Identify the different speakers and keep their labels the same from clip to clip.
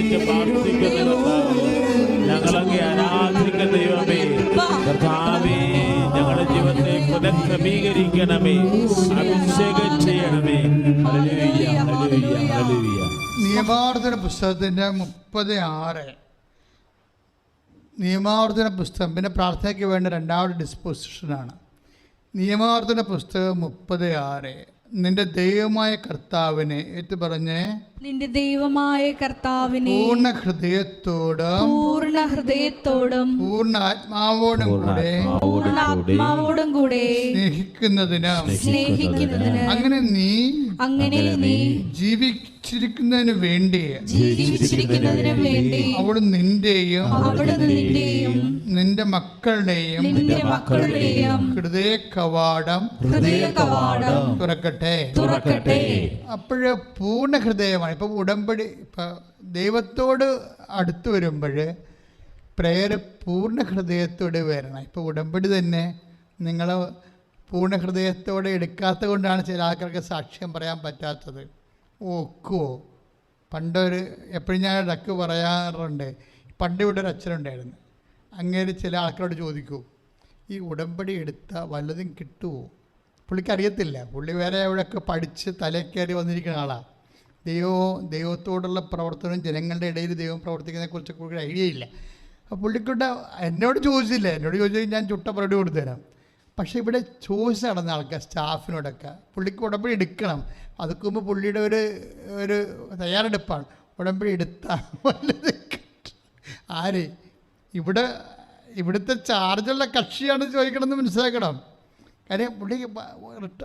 Speaker 1: സമർപ്പിച്ച് പ്രാർത്ഥിക്കുന്ന കർത്താവേ ആരാധിക്കുന്ന ദൈവമേ കർത്താവേ ഞങ്ങളുടെ ജീവിതത്തെ പുനഃക്രമീകരിക്കണമേ അഭിഷേകം ചെയ്യണമേ.
Speaker 2: നിയമാവർത്തന പുസ്തകത്തിന്റെ മുപ്പത് ആറ്. നിയമാവർത്തന പുസ്തകം പിന്നെ പ്രാർത്ഥനയ്ക്ക് വേണ്ട രണ്ടാമത്തെ ഡിസ്പോസിഷനാണ് നിയമാവർത്തന പുസ്തകം മുപ്പത് ആറ്. നിന്റെ ദൈവമായ കർത്താവിനെ ഏറ്റു പറഞ്ഞ്
Speaker 3: നിന്റെ ദൈവമായ കർത്താവിനെ
Speaker 2: പൂർണ ഹൃദയത്തോടും
Speaker 3: പൂർണ ഹൃദയത്തോടും
Speaker 2: പൂർണ ആത്മാവോടും കൂടെ
Speaker 3: പൂർണ ആത്മാവോടും കൂടെ
Speaker 2: സ്നേഹിക്കുന്നതിന്
Speaker 3: സ്നേഹിക്കുന്നതിന്
Speaker 2: അങ്ങനെ നീ
Speaker 3: അങ്ങനെ നീ
Speaker 2: ജീവിച്ചിരിക്കുന്നതിന് വേണ്ടി
Speaker 3: ജീവിച്ചിരിക്കുന്നതിന് വേണ്ടി
Speaker 2: അവിടെ നിന്റെയും
Speaker 3: അവിടുന്ന് നിന്റെയും
Speaker 2: നിന്റെ മക്കളുടെയും
Speaker 3: നിന്റെ മക്കളുടെയും
Speaker 2: ഹൃദയ കവാടം
Speaker 3: ഹൃദയ കവാടം
Speaker 2: തുറക്കട്ടെ.
Speaker 3: തുറക്കട്ടെ.
Speaker 2: അപ്പോഴ് പൂർണ ഹൃദയമാണ് ഇപ്പം ഉടമ്പടി ഇപ്പോൾ ദൈവത്തോട് അടുത്ത് വരുമ്പോൾ പ്രേയർ പൂർണ ഹൃദയത്തോടെ വരണം. ഇപ്പോൾ ഉടമ്പടി തന്നെ നിങ്ങൾ പൂർണ ഹൃദയത്തോടെ എടുക്കാത്തത് കൊണ്ടാണ് ചില ആൾക്കാർക്ക് സാക്ഷ്യം പറയാൻ പറ്റാത്തത്. ഓക്കുവോ പണ്ടൊരു എപ്പോഴും ഞാൻ ഇടയ്ക്ക് പറയാറുണ്ട് പണ്ട് ഇവിടെ ഒരു അച്ഛനുണ്ടായിരുന്നു അങ്ങനെ ചില ആൾക്കാരോട് ചോദിക്കൂ ഈ ഉടമ്പടി എടുത്ത വല്ലതും കിട്ടുമോ പുള്ളിക്ക് അറിയത്തില്ല. പുള്ളി വേറെ എവിടെയൊക്കെ പഠിച്ച് കയറി വന്നിരിക്കുന്ന ആളാണ് ദൈവവും ദൈവത്തോടുള്ള പ്രവർത്തനം ജനങ്ങളുടെ ഇടയിൽ ദൈവം പ്രവർത്തിക്കുന്നതിനെ കുറിച്ചൊക്കെ ഒരു ഐഡിയ ഇല്ല. അപ്പോൾ പുള്ളിക്കൂട്ട എന്നോട് ചോദിച്ചില്ല. എന്നോട് ചോദിച്ചാൽ ഞാൻ ചുട്ട മറുപടി കൊടുത്തുതരാം. പക്ഷേ ഇവിടെ ചോദിച്ച് നടന്ന ആൾക്കാർ സ്റ്റാഫിനോടൊക്കെ. പുള്ളിക്ക് ഉടമ്പടി എടുക്കണം. അതൊക്കെ മുമ്പ് പുള്ളിയുടെ ഒരു ഒരു തയ്യാറെടുപ്പാണ്. ഉടമ്പടി എടുത്താൽ. ആര്? ഇവിടെ ഇവിടുത്തെ ചാർജുള്ള കക്ഷിയാണ് ചോദിക്കണമെന്ന് മനസ്സിലാക്കണം. കാര്യം പുള്ളി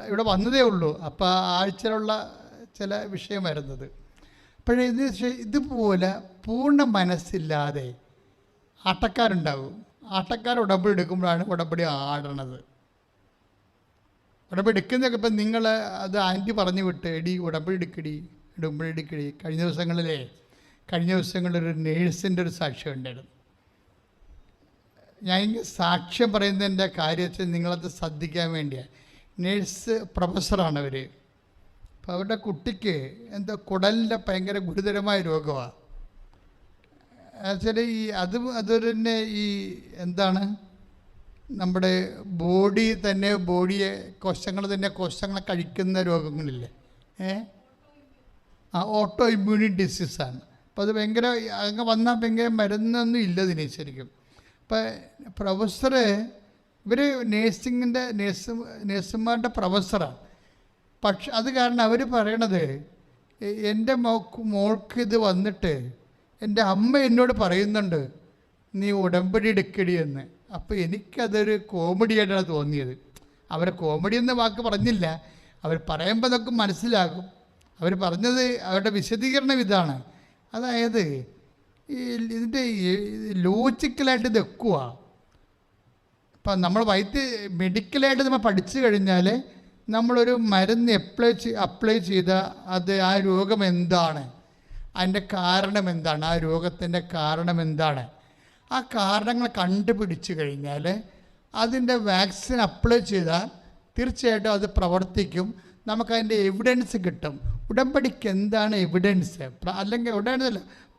Speaker 2: ഇവിടെ വന്നതേ ഉള്ളൂ. അപ്പോൾ ആഴ്ചയിലുള്ള ചില വിഷയം വരുന്നത് അപ്പോഴേ ഇത് ഇതുപോലെ പൂർണ മനസ്സില്ലാതെ ആട്ടക്കാരുണ്ടാവും. ആട്ടക്കാർ ഉടമ്പടി എടുക്കുമ്പോഴാണ് ഉടമ്പടി ആടണത്. ഉടമ്പടി എടുക്കുന്നതൊക്കെ ഇപ്പം നിങ്ങൾ അത് ആന്റി പറഞ്ഞു വിട്ട് എടി ഉടമ്പടി എടുക്കടി ഉടമ്പടി എടുക്കടി. കഴിഞ്ഞ ദിവസങ്ങളിലെ കഴിഞ്ഞ ദിവസങ്ങളിൽ ഒരു നേഴ്സിന്റെ ഒരു സാക്ഷ്യം ഉണ്ടായിരുന്നു. ഞാൻ സാക്ഷ്യം പറയുന്നതിന്റെ കാര്യത്തിൽ നിങ്ങളത് ശ്രദ്ധിക്കാൻ വേണ്ടിയാണ്. നേഴ്സ് പ്രൊഫസറാണ് അവർ അപ്പോൾ അവരുടെ കുട്ടിക്ക് എന്തോ കുടലിന്റെ ഭയങ്കര ഗുരുതരമായ രോഗമാണ് ആക്ച്വലി ഈ അത് അതുപോലെ തന്നെ ഈ എന്താണ് നമ്മുടെ ബോഡി തന്നെ ബോഡിയെ കോശങ്ങൾ തന്നെ കോശങ്ങളെ കഴിക്കുന്ന രോഗങ്ങളില്ലേ? ഏ? ആ ഓട്ടോ ഇമ്മ്യൂണി ഡിസീസാണ്. അപ്പോൾ അത് ഭയങ്കര അങ്ങ് വന്നാൽ ഭയങ്കര മരുന്നൊന്നും ഇല്ല ഇതിന് ശരിക്കും. അപ്പം പ്രൊഫസറ് ഇവർ നേഴ്സിങ്ങിന്റെ നേഴ്സ് നേഴ്സുമാരുടെ പ്രൊഫസറാണ്. പക്ഷെ അത് കാരണം അവർ പറയണത് എന്റെ മോക്ക് മോൾക്ക് ഇത് വന്നിട്ട് എന്റെ അമ്മ എന്നോട് പറയുന്നുണ്ട് നീ ഉടമ്പടി എടുക്കടി എന്ന്. അപ്പോൾ എനിക്കതൊരു കോമഡിയായിട്ടാണ് തോന്നിയത്. അവർ കോമഡി എന്ന വാക്ക് പറഞ്ഞില്ല. അവർ പറയുമ്പോൾ നമുക്ക് മനസ്സിലാകും. അവർ പറഞ്ഞത് അവരുടെ വിശദീകരണം ഇതാണ്. അതായത് ഈ ഇതിന്റെ ലോജിക്കലായിട്ട് ഇത് വെക്കുക ഇപ്പം നമ്മൾ വൈദ്യ മെഡിക്കലായിട്ട് നമ്മൾ പഠിച്ചു കഴിഞ്ഞാൽ നമ്മളൊരു മരുന്ന് അപ്ലൈ അപ്ലൈ ചെയ്ത അത് ആ രോഗം എന്താണ്? അതിന്റെ കാരണം എന്താണ്? ആ രോഗത്തിന്റെ കാരണം എന്താണ്? ആ കാരണങ്ങൾ കണ്ടുപിടിച്ച് കഴിഞ്ഞാൽ അതിന്റെ വാക്സിൻ അപ്ലൈ ചെയ്താൽ തീർച്ചയായിട്ടും അത് പ്രവർത്തിക്കും. നമുക്കതിന്റെ എവിഡൻസ് കിട്ടും. ഉടമ്പടിക്ക് എന്താണ് എവിഡൻസ് അല്ലെങ്കിൽ ഉടനെ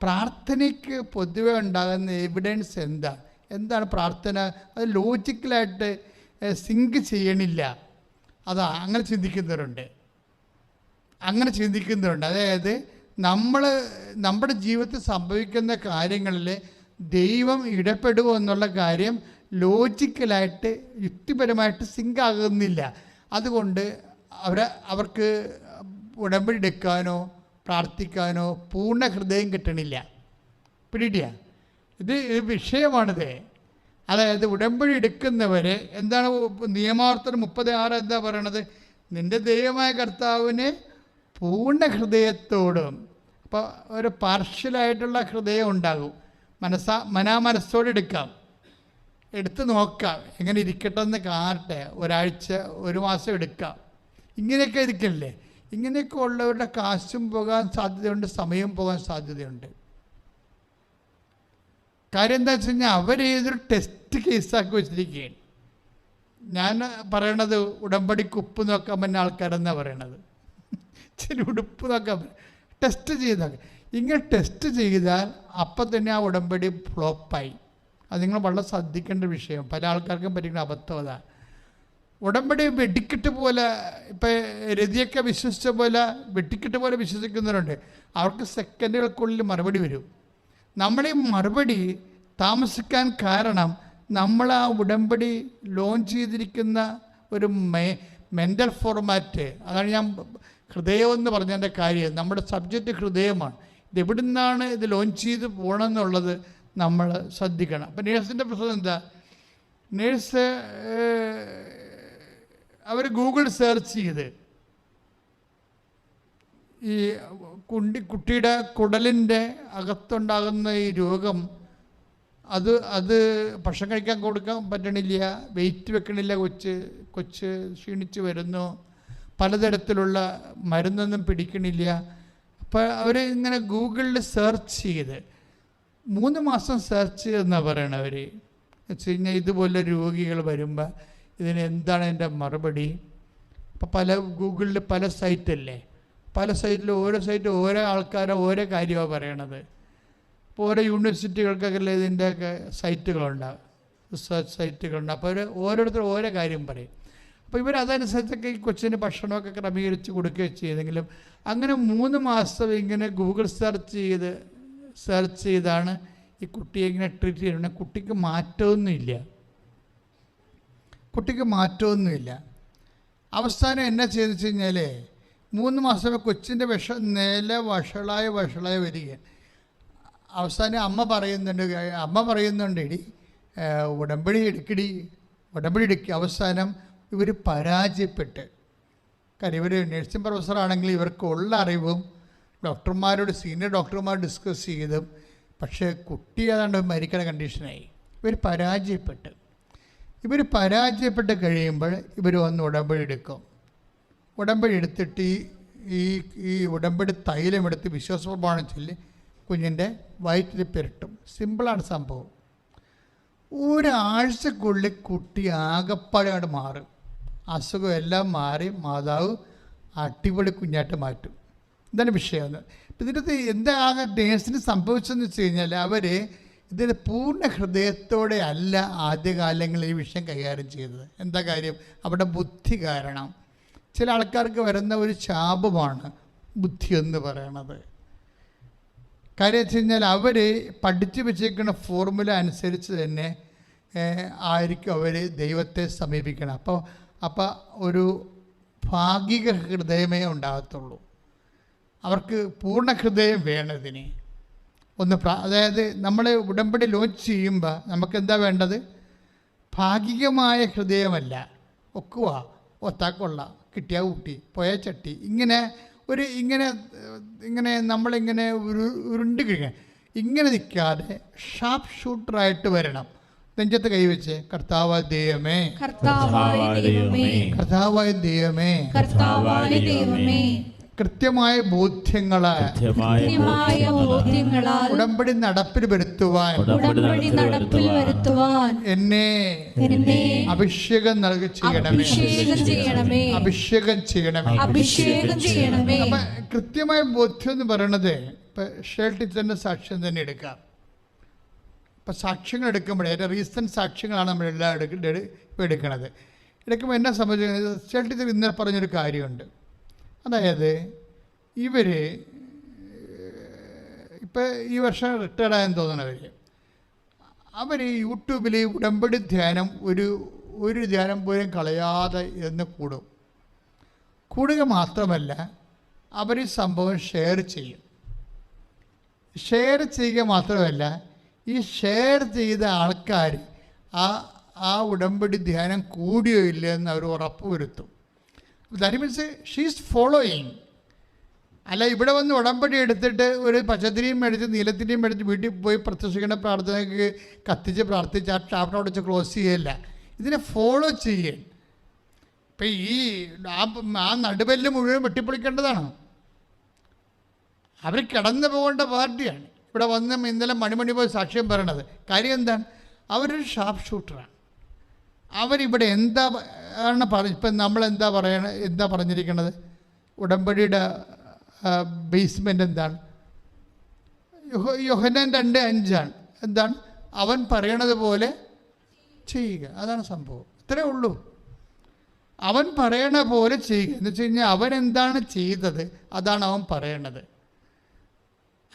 Speaker 2: പ്രാർത്ഥനയ്ക്ക് പൊതുവെ ഉണ്ടാകുന്ന എവിഡൻസ് എന്താ? എന്താണ് പ്രാർത്ഥന? അത് ലോജിക്കലായിട്ട് സിങ്ക് ചെയ്യണില്ല. അതാ അങ്ങനെ ചിന്തിക്കുന്നവരുണ്ട്. അങ്ങനെ ചിന്തിക്കുന്നവരുണ്ട്. അതായത് നമ്മൾ നമ്മുടെ ജീവിതത്തിൽ സംഭവിക്കുന്ന കാര്യങ്ങളിൽ ദൈവം ഇടപെടുമോ എന്നുള്ള കാര്യം ലോജിക്കലായിട്ട് യുക്തിപരമായിട്ട് സിങ്ക് ആകുന്നില്ല. അതുകൊണ്ട് അവരെ അവർക്ക് ഉടമ്പടി എടുക്കാനോ പ്രാർത്ഥിക്കാനോ പൂർണ ഹൃദയം കിട്ടണില്ല. പിടിയ ഇത് വിഷയമാണിത്. അതായത് ഉടമ്പടി എടുക്കുന്നവർ എന്താണ് നിയമാർത്ഥം മുപ്പത് ആറ് എന്താ പറയണത്? നിന്റെ ദൈവമായ കർത്താവിന് പൂർണ ഹൃദയത്തോടും അപ്പോൾ ഒരു പാർഷ്യലായിട്ടുള്ള ഹൃദയം ഉണ്ടാകും. മനസ്സാ മനാ മനസ്സോടെ എടുക്കാം. എടുത്ത് നോക്കാം. എങ്ങനെ ഇരിക്കട്ടെ എന്ന് കാണട്ടെ. ഒരാഴ്ച ഒരു മാസം എടുക്കാം. ഇങ്ങനെയൊക്കെ ഇരിക്കില്ലേ? ഇങ്ങനെയൊക്കെ ഉള്ളവരുടെ കാശും പോകാൻ സാധ്യതയുണ്ട് സമയം പോകാൻ സാധ്യതയുണ്ട്. കാര്യം എന്താ വെച്ച് കഴിഞ്ഞാൽ അവർ ഏതൊരു ടെസ്റ്റ് കേസാക്കി വെച്ചിരിക്കുകയാണ്. ഞാൻ പറയണത് ഉടമ്പടിക്ക് ഉപ്പ് നോക്കാൻ പറ്റുന്ന ആൾക്കാരെന്നാണ് പറയണത്. ചെറിയ ഉടുപ്പ് നോക്കാൻ ടെസ്റ്റ് ചെയ്തൊക്കെ ഇങ്ങനെ ടെസ്റ്റ് ചെയ്താൽ അപ്പം തന്നെ ആ ഉടമ്പടി ഫ്ലോപ്പായി അത് നിങ്ങൾ വളരെ ശ്രദ്ധിക്കേണ്ട വിഷയം. പല ആൾക്കാർക്കും പറ്റുന്ന അബദ്ധം അതാണ് ഉടമ്പടി വെടിക്കെട്ട് പോലെ ഇപ്പം രതിയൊക്കെ വിശ്വസിച്ച പോലെ വെട്ടിക്കെട്ട് പോലെ വിശ്വസിക്കുന്നവരുണ്ട്. അവർക്ക് സെക്കൻഡുകൾക്കുള്ളിൽ മറുപടി വരും. നമ്മളീ മറുപടി താമസിക്കാൻ കാരണം നമ്മൾ ആ ഉടമ്പടി ലോഞ്ച് ചെയ്തിരിക്കുന്ന ഒരു മെ മെന്റൽ ഫോർമാറ്റ് അതാണ് ഞാൻ ഹൃദയം എന്ന് പറഞ്ഞതിന്റെ കാര്യം. നമ്മുടെ സബ്ജക്റ്റ് ഹൃദയമാണ്. ഇത് എവിടെ നിന്നാണ് ഇത് ലോഞ്ച് ചെയ്ത് പോകണമെന്നുള്ളത് നമ്മൾ ശ്രദ്ധിക്കണം. അപ്പം നേഴ്സിന്റെ പ്രശ്നം എന്താ? നേഴ്സ് അവർ ഗൂഗിൾ സെർച്ച് ചെയ്ത് ഈ കുണ്ടി കുട്ടിയുടെ കുടലിന്റെ അകത്തുണ്ടാകുന്ന ഈ രോഗം അത് അത് ഭക്ഷണം കഴിക്കാൻ കൊടുക്കാൻ പറ്റണില്ല വെയിറ്റ് വെക്കണില്ല കൊച്ച് കൊച്ച് ക്ഷീണിച്ച് വരുന്നു. പലതരത്തിലുള്ള മരുന്നൊന്നും പിടിക്കണില്ല. അപ്പോൾ അവർ ഇങ്ങനെ ഗൂഗിളിൽ സെർച്ച് ചെയ്ത് മൂന്ന് മാസം സെർച്ച് ചെയ്തെന്നാണ് പറയണത് അവർ വെച്ച് കഴിഞ്ഞാൽ ഇതുപോലെ രോഗികൾ വരുമ്പോൾ ഇതിന് എന്താണ് എന്റെ മറുപടി? ഇപ്പോൾ പല ഗൂഗിളിൽ പല സൈറ്റല്ലേ പല സൈറ്റിലും ഓരോ സൈറ്റിലും ഓരോ ആൾക്കാരെ ഓരോ കാര്യമാണ് പറയണത്. ഇപ്പോൾ ഓരോ യൂണിവേഴ്സിറ്റികൾക്കൊക്കെ ഇതിന്റെയൊക്കെ സൈറ്റുകളുണ്ടാകും റിസർച്ച് സൈറ്റുകളുണ്ട്. അപ്പോൾ അവർ ഓരോരുത്തർ ഓരോ കാര്യം പറയും. അപ്പോൾ ഇവർ അതനുസരിച്ചൊക്കെ ഈ കൊച്ചിന് ഭക്ഷണമൊക്കെ ക്രമീകരിച്ച് കൊടുക്കുകയും ചെയ്തെങ്കിലും അങ്ങനെ മൂന്ന് മാസം ഇങ്ങനെ ഗൂഗിൾ സെർച്ച് ചെയ്ത് സെർച്ച് ചെയ്താണ് ഈ കുട്ടിയെ ഇങ്ങനെ ട്രീറ്റ് ചെയ്യുന്നത്. കുട്ടിക്ക് മാറ്റമൊന്നുമില്ല. കുട്ടിക്ക് മാറ്റമൊന്നുമില്ല. അവസാനം എന്നാ ചെയ്തെന്ന് വെച്ച് കഴിഞ്ഞാൽ മൂന്ന് മാസം കൊച്ചിന്റെ വിഷ നില വഷളായി വഷളായി വരിക അവസാനം അമ്മ പറയുന്നുണ്ട് അമ്മ പറയുന്നുണ്ട് ഇടി ഉടമ്പടി എടുക്കടി ഉടമ്പടി എടുക്കുക അവസാനം ഇവർ പരാജയപ്പെട്ട്. കാര്യം ഇവർ നഴ്സിംഗ് പ്രൊഫസറാണെങ്കിൽ ഇവർക്ക് ഉള്ള അറിവും ഡോക്ടർമാരോട് സീനിയർ ഡോക്ടർമാർ ഡിസ്കസ് ചെയ്തും പക്ഷേ കുട്ടി ഏതാണ്ട് മരിക്കണ കണ്ടീഷനായി. ഇവർ പരാജയപ്പെട്ട്. ഇവർ പരാജയപ്പെട്ട് കഴിയുമ്പോൾ ഇവർ വന്ന് ഉടമ്പടി എടുക്കും. ഉടമ്പടി എടുത്തിട്ട് ഈ ഈ ഈ ഉടമ്പടി തൈലം എടുത്ത് വിശ്വാസപ്രമാണം ചൊല്ലി കുഞ്ഞിന്റെ വയറ്റിൽ പെരട്ടും. സിമ്പിളാണ് സംഭവം. ഒരാഴ്ചക്കുള്ളിൽ കുട്ടി ആകപ്പാടായിട്ട് മാറും. അസുഖം എല്ലാം മാറി മാതാവ് അടിപൊളി കുഞ്ഞായിട്ട് മാറ്റും. ഇതാണ് വിഷയം. ഇതിന്റെ അകത്ത് എന്താ ആകെ നേഴ്സിന് സംഭവിച്ചതെന്ന് വെച്ച് കഴിഞ്ഞാൽ അവർ ഇതിന് പൂർണ ഹൃദയത്തോടെ അല്ല ആദ്യകാലങ്ങളിൽ ഈ വിഷയം കൈകാര്യം ചെയ്തത്. എന്താ കാര്യം? അവിടെ ബുദ്ധി കാരണം. ചില ആൾക്കാർക്ക് വരുന്ന ഒരു ശാപമാണ് ബുദ്ധി എന്ന് പറയണത്. കാര്യം വെച്ച് കഴിഞ്ഞാൽ അവർ പഠിച്ചു വെച്ചേക്കുന്ന ഫോർമുല അനുസരിച്ച് തന്നെ ആയിരിക്കും അവർ ദൈവത്തെ സമീപിക്കണം. അപ്പോൾ അപ്പോൾ ഒരു ഭാഗിക ഹൃദയമേ ഉണ്ടാകത്തുള്ളൂ. അവർക്ക് പൂർണ ഹൃദയം വേണം ഇതിന്. ഒന്ന് അതായത് നമ്മൾ ഉടമ്പടി ലോഞ്ച് ചെയ്യുമ്പോൾ നമുക്കെന്താ വേണ്ടത്? ഭാഗികമായ ഹൃദയമല്ല. ഒക്കുക ഒത്താക്കൊള്ള. കിട്ടിയ കുട്ടി പോയ ചട്ടി. ഇങ്ങനെ ഒരു ഇങ്ങനെ ഇങ്ങനെ നമ്മളിങ്ങനെ ഉരു ഉരുണ്ട് കഴിയാൻ ഇങ്ങനെ നിൽക്കാതെ ഷാർപ്പ് ഷൂട്ടറായിട്ട് വരണം. നെഞ്ചത്ത് കൈവച്ച് കർത്താവ് ദൈവമേ.
Speaker 3: കർത്താവായ ദൈവമേ.
Speaker 2: കർത്താവായ ദൈവമേ.
Speaker 3: കർത്താവായ ദൈവമേ.
Speaker 2: കൃത്യമായ ബോധ്യങ്ങളെ
Speaker 1: കൃത്യമായ
Speaker 3: കൃത്യമായ ബോധ്യങ്ങളാൽ
Speaker 2: ഉടമ്പടി നടപ്പിൽ വരുത്തുവാൻ
Speaker 3: ഉടമ്പടി നടപ്പിൽ വരുത്തുവാൻ
Speaker 2: എന്നെ അഭിഷേകം നൽകി ചെയ്യണമേ.
Speaker 3: അഭിഷേകം ചെയ്യണമേ.
Speaker 2: അഭിഷേകം ചെയ്യണമേ. കൃത്യമായ ബോധ്യം എന്ന് പറയണത് ഇപ്പൊ ഷേൾ തന്നെ സാക്ഷ്യം തന്നെ എടുക്കാം. ഇപ്പൊ സാക്ഷ്യങ്ങൾ എടുക്കുമ്പോഴേ ഏറ്റവും റീസെന്റ് സാക്ഷ്യങ്ങളാണ് നമ്മൾ എല്ലാം എടുക്കുന്നത് എടുക്കണത്. എടുക്കുമ്പോൾ എന്നെ സംബന്ധിച്ച് ടീച്ചർ ഇന്നലെ പറഞ്ഞൊരു കാര്യമുണ്ട്. അതായത് ഇവർ ഇപ്പം ഈ വർഷം റിട്ടയർഡായെന്ന് തോന്നണവർ അവർ യൂട്യൂബിൽ ഉടമ്പടി ധ്യാനം ഒരു ഒരു ധ്യാനം പോലും കളയാതെ എന്ന് കൂടും. കൂടുക മാത്രമല്ല അവർ ഈ സംഭവം ഷെയർ ചെയ്യും. ഷെയർ ചെയ്യുക മാത്രമല്ല ഈ ഷെയർ ചെയ്ത ആൾക്കാർ ആ ആ ഉടമ്പടി ധ്യാനം കൂടിയോ ഇല്ലയെന്ന് അവർ ഉറപ്പ് വരുത്തും ദാറ്റ് മീൻസ് ഷീസ് ഫോളോയിങ് അല്ല ഇവിടെ വന്ന് ഉടമ്പടി എടുത്തിട്ട് ഒരു പച്ചത്തിരിയും മേടിച്ച് നീലത്തിരിയും മേടിച്ച് വീട്ടിൽ പോയി പ്രത്യക്ഷിക്കേണ്ട പ്രാർത്ഥനയ്ക്ക് കത്തിച്ച് പ്രാർത്ഥിച്ച് ആ ചാപ്റ്റർ അടച്ച് ക്ലോസ് ചെയ്യല്ല. ഇതിനെ ഫോളോ ചെയ്യണം ഇപ്പം ഈ ആ ആ നടുവെല്ല് മുഴുവൻ വെട്ടിപ്പൊളിക്കേണ്ടതാണ്. അവർ കിടന്നു പോകേണ്ട പാർട്ടിയാണ്. ഇവിടെ വന്ന് ഇന്നലെ മണിമണി പോയി സാക്ഷ്യം പറയണത്. കാര്യം എന്താണ്? അവരൊരു ഷാർപ്പ് ഷൂട്ടറാണ്. അവരിവിടെ എന്താ ആണ് പറഞ്ഞ ഇപ്പം നമ്മൾ എന്താ പറയണ എന്താ പറഞ്ഞിരിക്കുന്നത് ഉടമ്പടിയുടെ ബേസ്മെന്റ് എന്താണ്? യൊഹ- യോഹന്നാൻ രണ്ട് അഞ്ചാണ്. എന്താണ്? അവൻ പറയണത് പോലെ ചെയ്യുക. അതാണ് സംഭവം. ഇത്രേ ഉള്ളൂ. അവൻ പറയണ പോലെ ചെയ്യുക. എന്ന് വെച്ച് കഴിഞ്ഞാൽ അവൻ എന്താണ് ചെയ്തത്? അതാണ് അവൻ പറയണത്.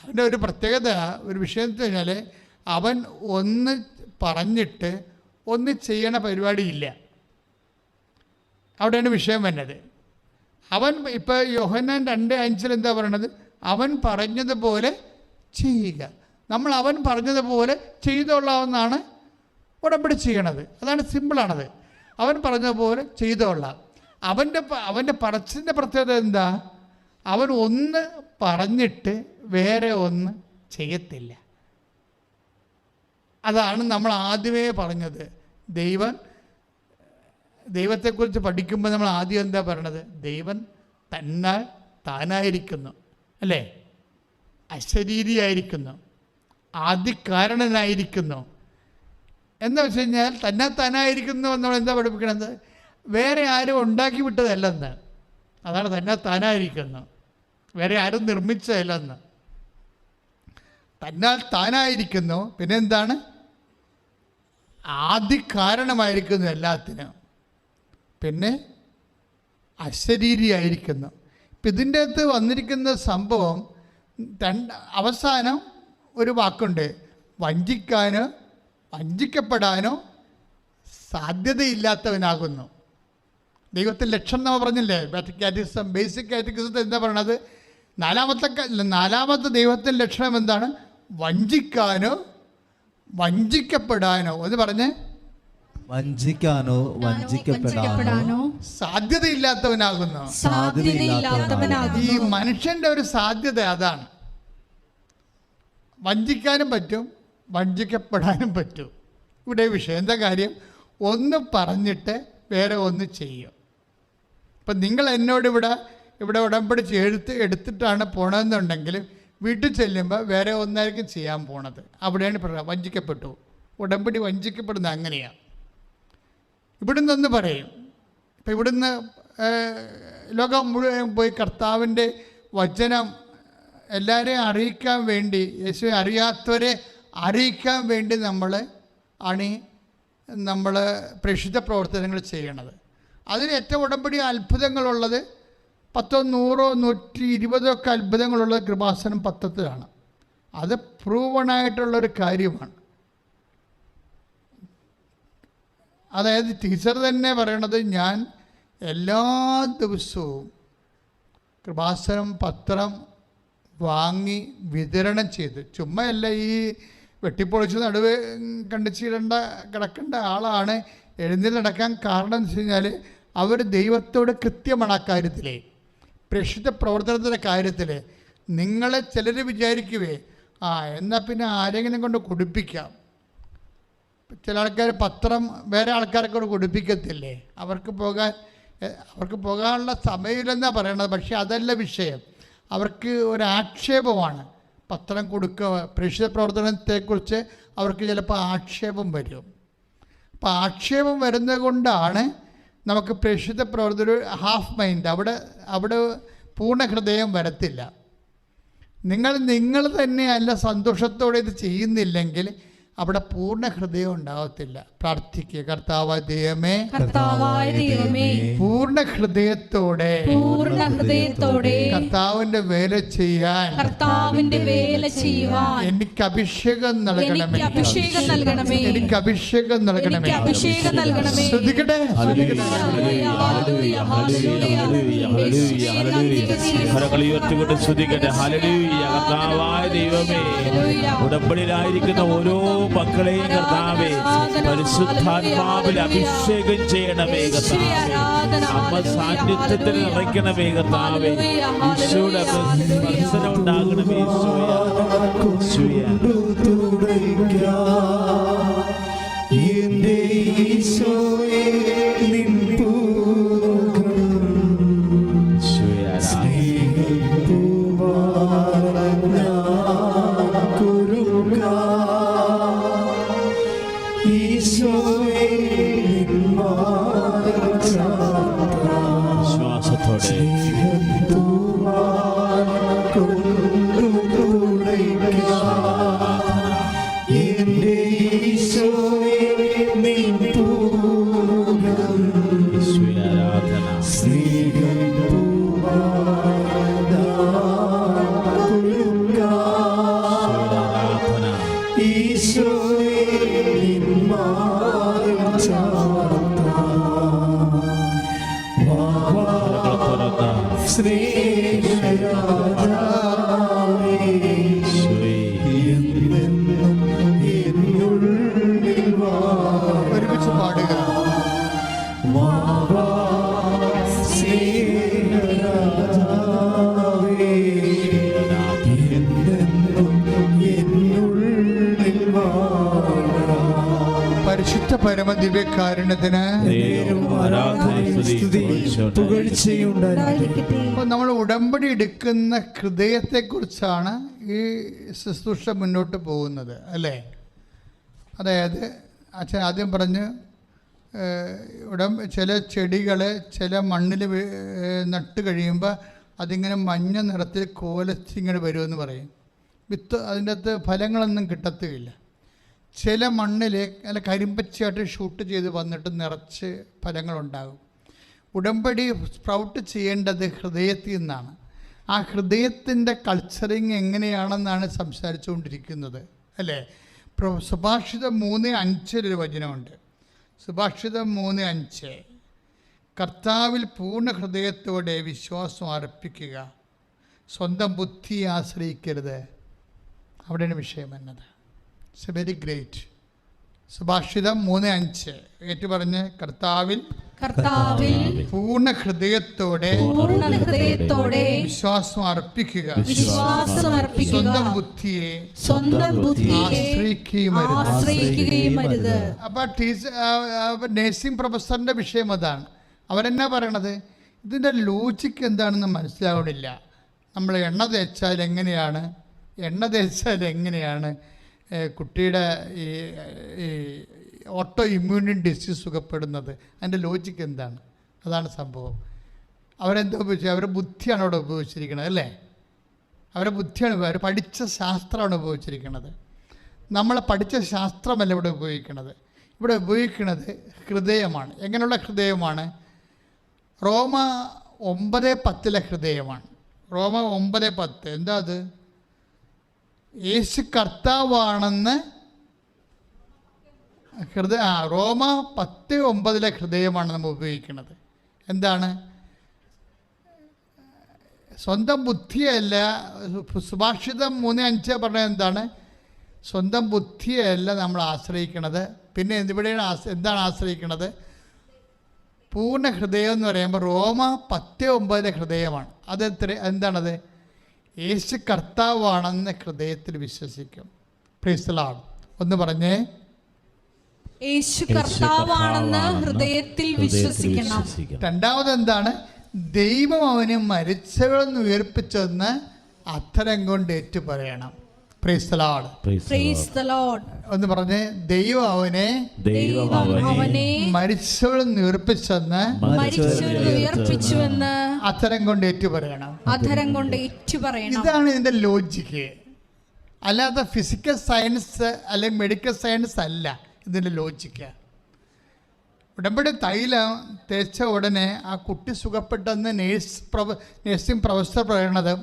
Speaker 2: അവന്റെ ഒരു പ്രത്യേകത ഒരു വിഷയം എന്ന് കഴിഞ്ഞാൽ അവൻ ഒന്ന് പറഞ്ഞിട്ട് ഒന്ന് ചെയ്യണ പരിപാടിയില്ല. അവിടെയാണ് വിഷയം വന്നത്. അവൻ ഇപ്പോൾ യോഹന്നാൻ രണ്ട് അഞ്ചിൽ എന്താ പറയണത്? അവൻ പറഞ്ഞതുപോലെ ചെയ്യുക. നമ്മൾ അവൻ പറഞ്ഞതുപോലെ ചെയ്തോളാമെന്നാണ് ഉടമ്പടി ചെയ്യണത്. അതാണ് സിമ്പിളാണത്. അവൻ പറഞ്ഞതുപോലെ ചെയ്തോളാം. അവന്റെ അവന്റെ പറച്ചിന്റെ പ്രത്യേകത എന്താ? അവൻ ഒന്ന് പറഞ്ഞിട്ട് വേറെ ഒന്ന് ചെയ്യത്തില്ല. അതാണ് നമ്മൾ ആദ്യമേ പറഞ്ഞത്. ദൈവം ദൈവത്തെക്കുറിച്ച് പഠിക്കുമ്പോൾ നമ്മൾ ആദ്യം എന്താ പറയണത്? ദൈവം തന്നാൽ താനായിരിക്കുന്നു അല്ലേ? അശരീരിയായിരിക്കുന്നു ആദികാരണനായിരിക്കുന്നു. എന്ന് വെച്ച് കഴിഞ്ഞാൽ തന്നെ താനായിരിക്കുന്നു നമ്മൾ എന്താ പഠിപ്പിക്കണത്? വേറെ ആരും ഉണ്ടാക്കി വിട്ടതല്ലെന്ന്. അതാണ് തന്നെ താനായിരിക്കുന്നു. വേറെ ആരും നിർമ്മിച്ചതല്ലെന്ന്. തന്നാൽ താനായിരിക്കുന്നു. പിന്നെ എന്താണ് ആദ്യ കാരണമായിരിക്കുന്നു എല്ലാത്തിനും. പിന്നെ അശരീരിയായിരിക്കുന്നു. ഇപ്പം ഇതിന്റെ അകത്ത് വന്നിരിക്കുന്ന സംഭവം രണ്ട് അവസാനം ഒരു വാക്കുണ്ട്. വഞ്ചിക്കാനോ വഞ്ചിക്കപ്പെടാനോ സാധ്യതയില്ലാത്തവനാകുന്നു. ദൈവത്തിന്റെ ലക്ഷണം നമ്മൾ പറഞ്ഞില്ലേ? കാറ്റിസം ബേസിക് കാറ്റഗിസത്തിൽ എന്താ പറയണത്? നാലാമത്തെ നാലാമത്തെ ദൈവത്തിന്റെ ലക്ഷണം എന്താണ്? വഞ്ചിക്കാനോ വഞ്ചിക്കപ്പെടാനോ? അത് പറഞ്ഞ്?
Speaker 4: വഞ്ചിക്കാനോ വഞ്ചിക്കപ്പെടാനോ.
Speaker 2: സാധ്യതയില്ലാത്തവനാകുന്നു.
Speaker 3: സാധ്യതയില്ലാത്തവനാകുന്നു.
Speaker 2: ഈ മനുഷ്യന്റെ ഒരു സാധ്യത അതാണ്. വഞ്ചിക്കാനും പറ്റും വഞ്ചിക്കപ്പെടാനും പറ്റും. ഇവിടെ വിഷയം. എന്താ കാര്യം? ഒന്ന് പറഞ്ഞിട്ട് വേറെ ഒന്ന് ചെയ്യും. ഇപ്പം നിങ്ങൾ എന്നോട് ഇവിടെ ഇവിടെ ഉടമ്പടി എടുത്ത് എടുത്തിട്ടാണ് പോണതെന്നുണ്ടെങ്കിൽ വീട്ടിൽ ചെല്ലുമ്പോൾ വേറെ ഒന്നായിരിക്കും ചെയ്യാൻ പോണത്. അവിടെയാണ് പറയുക വഞ്ചിക്കപ്പെട്ടു. ഉടമ്പടി വഞ്ചിക്കപ്പെടുന്നത് അങ്ങനെയാണ് ഇവിടുന്ന് ഒന്ന് പറയും. ഇപ്പം ഇവിടുന്ന് ലോകം മുഴുവൻ പോയി കർത്താവിന്റെ വചനം എല്ലാവരെയും അറിയിക്കാൻ വേണ്ടി യേശുവെ അറിയാത്തവരെ അറിയിക്കാൻ വേണ്ടി നമ്മൾ അണി നമ്മൾ പ്രേക്ഷിത പ്രവർത്തനങ്ങൾ ചെയ്യണത്. അതിൽ ഏറ്റവും ഉടമ്പടി അത്ഭുതങ്ങളുള്ളത് പത്തോ നൂറോ നൂറ്റി ഇരുപതോ ഒക്കെ അത്ഭുതങ്ങളുള്ള കൃപാസനം പത്തത്തിലാണ് അത് പ്രൂവണായിട്ടുള്ളൊരു കാര്യമാണ്. അതായത് ടീച്ചർ തന്നെ പറയണത് ഞാൻ എല്ലാ ദിവസവും കൃപാസനം പത്രം വാങ്ങി വിതരണം ചെയ്ത് ചുമ്മയല്ല ഈ വെട്ടിപ്പൊളിച്ച് നടുവ് കണ്ടിച്ചിടേണ്ട കിടക്കേണ്ട ആളാണ്. എഴുന്നേൽ നടക്കാൻ കാരണം എന്ന് വെച്ച് കഴിഞ്ഞാൽ അവർ ദൈവത്തോട് കൃത്യമാണ് ആ കാര്യത്തിലേ. പ്രേക്ഷിത പ്രവർത്തനത്തിന്റെ കാര്യത്തിൽ നിങ്ങളെ ചിലർ വിചാരിക്കുവേ ആ എന്നാൽ പിന്നെ ആരെങ്കിലും കൊണ്ട് കുടിപ്പിക്കാം. ചില ആൾക്കാർ പത്രം വേറെ ആൾക്കാരെ കൊണ്ട് കുടിപ്പിക്കത്തില്ലേ? അവർക്ക് പോകാൻ അവർക്ക് പോകാനുള്ള സമയമില്ലെന്നാണ് പറയണത്. പക്ഷേ അതല്ല വിഷയം. അവർക്ക് ഒരു ആക്ഷേപമാണ്. പത്രം കൊടുക്കുക പ്രേക്ഷിത പ്രവർത്തനത്തെക്കുറിച്ച് അവർക്ക് ചിലപ്പോൾ ആക്ഷേപം വരും. അപ്പോൾ ആക്ഷേപം വരുന്നത് കൊണ്ടാണ് നമുക്ക് പ്രേക്ഷിത ഒരു ഹാഫ് മൈൻഡ് അവിടെ അവിടെ പൂർണ ഹൃദയം വരത്തില്ല. നിങ്ങൾ നിങ്ങൾ തന്നെയല്ല സന്തോഷത്തോടെ ഇത് ചെയ്യുന്നില്ലെങ്കിൽ അവിടെ പൂർണ ഹൃദയം ഉണ്ടാവത്തില്ല. പ്രാർത്ഥിക്കുക കർത്താവ് ദൈവമേ
Speaker 3: കർത്താവായ ദൈവമേ
Speaker 2: പൂർണ ഹൃദയത്തോടെ
Speaker 3: പൂർണ ഹൃദയത്തോടെ
Speaker 2: കർത്താവിന്റെ വേല ചെയ്യാൻ
Speaker 3: കർത്താവിന്റെ വേല ചെയ്യുവാൻ
Speaker 2: എനിക്ക് അഭിഷേകം നൽകണമേ.
Speaker 3: എനിക്ക് അഭിഷേകം നൽകണമേ.
Speaker 2: എനിക്ക് അഭിഷേകം നൽകണമേ.
Speaker 3: എനിക്ക് അഭിഷേകം നൽകണമേ.
Speaker 2: ശ്രദ്ധിക്കട്ടെ?
Speaker 1: ഉയർത്തിക്കൊണ്ട് സ്തുതിക്കട്ടെ ഹല്ലേലൂയ കർത്താവായ ദൈവമേ. ഉടമ്പടിയിലായിരിക്കുന്ന ഓരോ മക്കളെയും കർത്താവേ പരിശുദ്ധാത്മാവിൽ അഭിഷേകം ചെയ്യണമേ കർത്താവേ. അമ്മ സാന്നിധ്യത്തിൽ നിറയ്ക്കണമേ കർത്താവേ. ഈശോയുടെ സ്പർശനം ഉണ്ടാകണമേ ഈശോയെ. ഈശോയെ.
Speaker 2: പരമദിവ്യകാരുണ്യത്തിന് നമ്മൾ ഉടമ്പടി എടുക്കുന്ന ഹൃദയത്തെ കുറിച്ചാണ് ഈ ശുശ്രൂഷ മുന്നോട്ട് പോകുന്നത് അല്ലേ? അതായത് അച്ഛൻ ആദ്യം പറഞ്ഞ് ഉടം ചില ചെടികൾ ചില മണ്ണിൽ നട്ട് കഴിയുമ്പോൾ അതിങ്ങനെ മഞ്ഞ നിറത്തിൽ കോലച്ചിങ്ങനെ വരുമെന്ന് പറയും. വിത്ത് അതിന്റെ അകത്ത് ഫലങ്ങളൊന്നും കിട്ടത്തുമില്ല ചില മണ്ണിൽ നല്ല കരിമ്പച്ചയായിട്ട് ഷൂട്ട് ചെയ്ത് വന്നിട്ട് നിറച്ച് ഫലങ്ങളുണ്ടാകും. ഉടമ്പടി സ്പ്രൗട്ട് ചെയ്യേണ്ടത് ഹൃദയത്തിൽ നിന്നാണ്. ആ ഹൃദയത്തിന്റെ കൾച്ചറിങ് എങ്ങനെയാണെന്നാണ് സംസാരിച്ചുകൊണ്ടിരിക്കുന്നത് അല്ലേ? സുഭാഷിതം മൂന്ന് അഞ്ചിലൊരു വചനമുണ്ട്. സുഭാഷിതം മൂന്ന് അഞ്ച്. കർത്താവിൽ പൂർണ ഹൃദയത്തോടെ വിശ്വാസം അർപ്പിക്കുക. സ്വന്തം ബുദ്ധിയെ ആശ്രയിക്കരുത്. അവിടെയാണ് വിഷയം എന്നത് ഇറ്റ്സ് വെരി ഗ്രേറ്റ് സുഭാഷിതം മൂന്ന് അഞ്ച്. ഏറ്റു പറഞ്ഞ് കർത്താവിൽ
Speaker 3: കർത്താവിൽ
Speaker 2: പൂർണ ഹൃദയത്തോടെ
Speaker 3: പൂർണ ഹൃദയത്തോടെ
Speaker 2: വിശ്വാസം അർപ്പിക്കുക.
Speaker 3: വിശ്വാസം അർപ്പിക്കുക.
Speaker 2: സ്വന്തം ബുദ്ധിയെ
Speaker 3: സ്വന്തം ബുദ്ധിയെ
Speaker 2: ആശ്രയിക്കുകയും അരുത്.
Speaker 3: ആശ്രയിക്കുകയും അരുത്.
Speaker 2: അപ്പോൾ ടീച്ചർ നേഴ്സിംഗ് പ്രൊഫസറിന്റെ വിഷയം അതാണ്. അവരെന്നാ പറയണത്? ഇതിന്റെ ലോജിക്ക് എന്താണെന്ന് മനസ്സിലാവണില്ല. നമ്മൾ എണ്ണ തേച്ചാൽ എങ്ങനെയാണ്? എണ്ണ തേച്ചാൽ എങ്ങനെയാണ്? കുട്ടിയുടെ ഈ ഓട്ടോ ഇമ്മ്യൂണി ഡിസീസ് സുഖപ്പെടുന്നത്. അതിന്റെ ലോജിക്ക് എന്താണ്? അതാണ് സംഭവം. അവരെന്താ ഉപയോഗിച്ചത് അവരുടെ ബുദ്ധിയാണ് അവിടെ ഉപയോഗിച്ചിരിക്കുന്നത് അല്ലേ? അവരുടെ ബുദ്ധിയാണ് അവർ പഠിച്ച ശാസ്ത്രമാണ് ഉപയോഗിച്ചിരിക്കുന്നത്. നമ്മൾ പഠിച്ച ശാസ്ത്രമല്ല ഇവിടെ ഉപയോഗിക്കുന്നത്. ഇവിടെ ഉപയോഗിക്കുന്നത് ഹൃദയമാണ്. എങ്ങനെയുള്ള ഹൃദയമാണ്? റോമ ഒമ്പത് പത്തിലെ ഹൃദയമാണ്. റോമ ഒമ്പത് പത്ത്. എന്താ അത്? യേശു കർത്താവാണെന്ന് ഹൃദയ ആ റോമ പത്ത് ഒമ്പതിലെ ഹൃദയമാണ് നമ്മൾ ഉപയോഗിക്കുന്നത്. എന്താണ്? സ്വന്തം ബുദ്ധിയല്ല സുഭാഷിതം മൂന്ന് അഞ്ച് പറഞ്ഞത് എന്താണ്? സ്വന്തം ബുദ്ധിയല്ല നമ്മൾ ആശ്രയിക്കണത് പിന്നെ എന്തിവിടെയാണ് ആശ്ര- എന്താണ് ആശ്രയിക്കണത് പൂർണ ഹൃദയം എന്ന് പറയുമ്പോൾ റോമ പത്ത് ഒമ്പതിലെ ഹൃദയമാണ്. അത് എത്ര എന്താണത്? യേശു കർത്താവാണെന്ന് ഹൃദയത്തിൽ വിശ്വസിക്കും. പ്രീസ്തലാണ് ഒന്ന് പറഞ്ഞേ.
Speaker 3: യേശു കർത്താവാണെന്ന് ഹൃദയത്തിൽ വിശ്വസിക്കണം.
Speaker 2: രണ്ടാമത് എന്താണ്? ദൈവം അവനെ മരിച്ചവളെന്ന് ഉയർപ്പിച്ചതെന്ന് ഉയർപ്പിച്ചെന്ന് അത്തരം കൊണ്ട് ഏറ്റു പറയണം പ്രീസ്തലാണ്
Speaker 3: പ്രൈസ് ദ ലോർഡ്
Speaker 2: ഒന്ന് പറഞ്ഞേ ദൈവം അവനെ ഉയർപ്പിച്ചെന്ന്
Speaker 3: മരിച്ചവരിൽ ഉയർപ്പിച്ചുവെന്ന്
Speaker 2: അത്തരം കൊണ്ട് ഏറ്റു പറയണം
Speaker 3: അധരം കൊണ്ട് ഏറ്റുപറയണം.
Speaker 2: ഇതാണ് ഇതിന്റെ ലോജിക്ക് അല്ലാതെ ഫിസിക്കൽ സയൻസ് അല്ലെങ്കിൽ മെഡിക്കൽ സയൻസ് അല്ല ഇതിന്റെ ലോജിക്ക് ഉടമ്പടി തൈലം തേച്ച ഉടനെ ആ കുട്ടി സുഖപ്പെട്ടെന്ന് നേഴ്സ് പ്രൊഫ നേഴ്സിംഗ് പ്രൊഫസർ പറയണത്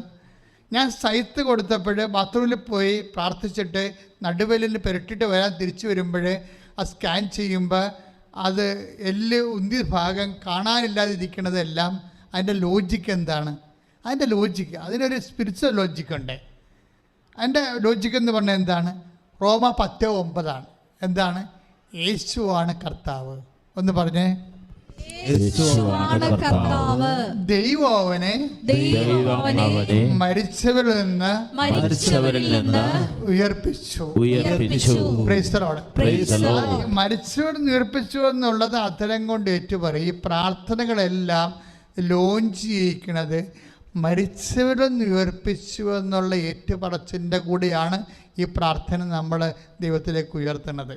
Speaker 2: ഞാൻ സൈത്ത് കൊടുത്തപ്പോൾ ബാത്റൂമിൽ പോയി പ്രാർത്ഥിച്ചിട്ട് നടുവലിൽ പുരട്ടിട്ട് വരാൻ തിരിച്ചു വരുമ്പോൾ ആ സ്കാൻ ചെയ്യുമ്പോൾ അത് എല്ല് ഉന്തി ഭാഗം കാണാനില്ലാതിരിക്കണതെല്ലാം അതിന്റെ ലോജിക്ക് എന്താണ്? അതിന്റെ ലോജിക്ക് അതിനൊരു സ്പിരിച്വൽ ലോജിക്കുണ്ട് അതിന്റെ ലോജിക്ക് എന്ന് പറഞ്ഞാൽ എന്താണ്? റോമ പത്ത് ഒമ്പതാണ്. എന്താണ്? യേശുവാണ് കർത്താവ്. ഒന്ന് പറഞ്ഞേ.
Speaker 3: യേശുവാണ് കർത്താവ്.
Speaker 2: ദൈവം അവനെ മരിച്ചവരിൽ നിന്ന്
Speaker 3: മരിച്ചവരിൽ നിന്ന്
Speaker 2: ഉയർപ്പിച്ചു.
Speaker 1: ഉയർപ്പിച്ചു.
Speaker 2: മരിച്ചവരിൽ നിന്ന് ഉയർപ്പിച്ചു എന്നുള്ളത് അത്തരം കൊണ്ട് ഏറ്റുപറയും. ഈ പ്രാർത്ഥനകളെല്ലാം ലോഞ്ച് ചെയ്യിക്കുന്നത് മരിച്ചവരിൽ നിന്ന് ഉയർപ്പിച്ചു എന്നുള്ള ഏറ്റുപറച്ചിന്റെ കൂടെയാണ് ഈ പ്രാർത്ഥന നമ്മൾ ദൈവത്തിലേക്ക് ഉയർത്തുന്നത്.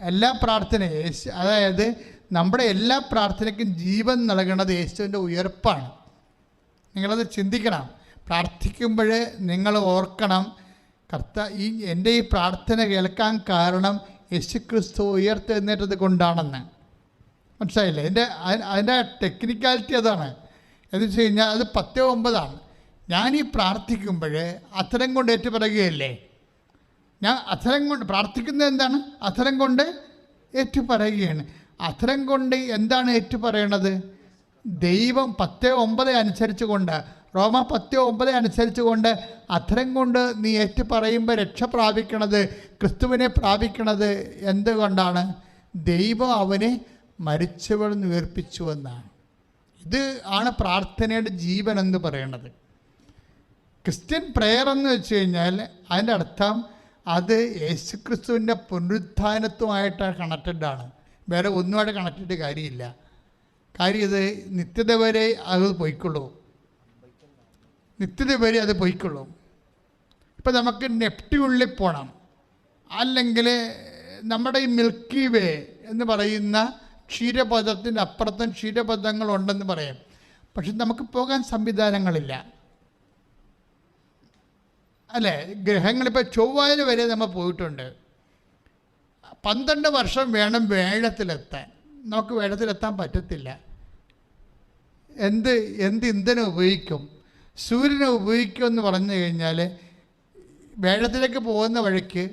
Speaker 2: എല്ലാ പ്രാർത്ഥനയും അതായത് നമ്മുടെ എല്ലാ പ്രാർത്ഥനയ്ക്കും ജീവൻ നൽകുന്നത് യേശുവിന്റെ ഉയർപ്പാണ്. നിങ്ങളത് ചിന്തിക്കണം. പ്രാർത്ഥിക്കുമ്പോൾ നിങ്ങൾ ഓർക്കണം കർത്ത ഈ എന്റെ ഈ പ്രാർത്ഥന കേൾക്കാൻ കാരണം യേശുക്രിസ്തു ഉയർത്തെഴുന്നേറ്റത് കൊണ്ടാണെന്ന്. മനസ്സിലായില്ലേ? എന്റെ അതി- അതിന്റെ ടെക്നിക്കാലിറ്റി അതാണ്. എന്ന് വെച്ച് കഴിഞ്ഞാൽ അത് പത്ത് ഒമ്പതാണ്. ഈ പ്രാർത്ഥിക്കുമ്പോൾ അത്തരം കൊണ്ട് ഏറ്റുപറയുകയല്ലേ? ഞാൻ അത്തരം കൊണ്ട് പ്രാർത്ഥിക്കുന്നത് എന്താണ്? അത്തരം കൊണ്ട് ഏറ്റു പറയുകയാണ് അത്തരം കൊണ്ട് എന്താണ് ഏറ്റു പറയണത് ദൈവം പത്ത് ഒമ്പത് അനുസരിച്ച് കൊണ്ട് റോമ പത്ത് ഒമ്പത് അനുസരിച്ച് കൊണ്ട് അത്തരം കൊണ്ട് നീ ഏറ്റു പറയുമ്പോൾ രക്ഷ പ്രാപിക്കണത് ക്രിസ്തുവിനെ പ്രാപിക്കണത് എന്തുകൊണ്ടാണ്? ദൈവം അവനെ മരിച്ചവൾ ഉയർപ്പിച്ചു എന്നാണ്. ഇത് ആണ് പ്രാർത്ഥനയുടെ ജീവൻ എന്ന് പറയുന്നത് ക്രിസ്ത്യൻ പ്രെയർ എന്ന് വെച്ച് കഴിഞ്ഞാൽ അതിന്റെ അർത്ഥം അത് യേശുക്രിസ്തുവിന്റെ പുനരുത്ഥാനത്തുമായിട്ടാണ് കണക്റ്റഡ് ആണ്. വേറെ ഒന്നുമായിട്ട് കണക്റ്റിട്ട് കാര്യമില്ല. കാര്യം ഇത് നിത്യത വരെ അത് പോയിക്കൊള്ളൂ. നിത്യത വരെ അത് പോയിക്കൊള്ളും. ഇപ്പം നമുക്ക് നെപ്റ്റ്യൂണിൽ പോകണം അല്ലെങ്കിൽ നമ്മുടെ ഈ മിൽക്കി വേ എന്ന് പറയുന്ന ക്ഷീരപഥത്തിന്റെ അപ്പുറത്തും ക്ഷീരപഥങ്ങളുണ്ടെന്ന് പറയാം. പക്ഷെ നമുക്ക് പോകാൻ സംവിധാനങ്ങളില്ല. അല്ലേ? ഗ്രഹങ്ങളിപ്പോൾ ചൊവ്വായ വരെ നമ്മൾ പോയിട്ടുണ്ട്. പന്ത്രണ്ട് വർഷം വേണം വേഴത്തിലെത്താൻ നമുക്ക് വേഴത്തിലെത്താൻ പറ്റത്തില്ല. എന്ത് എന്ത് ഇന്ധനം ഉപയോഗിക്കും? സൂര്യനെ ഉപയോഗിക്കും എന്ന് പറഞ്ഞു കഴിഞ്ഞാൽ വേഴത്തിലേക്ക് പോകുന്ന വഴിക്ക്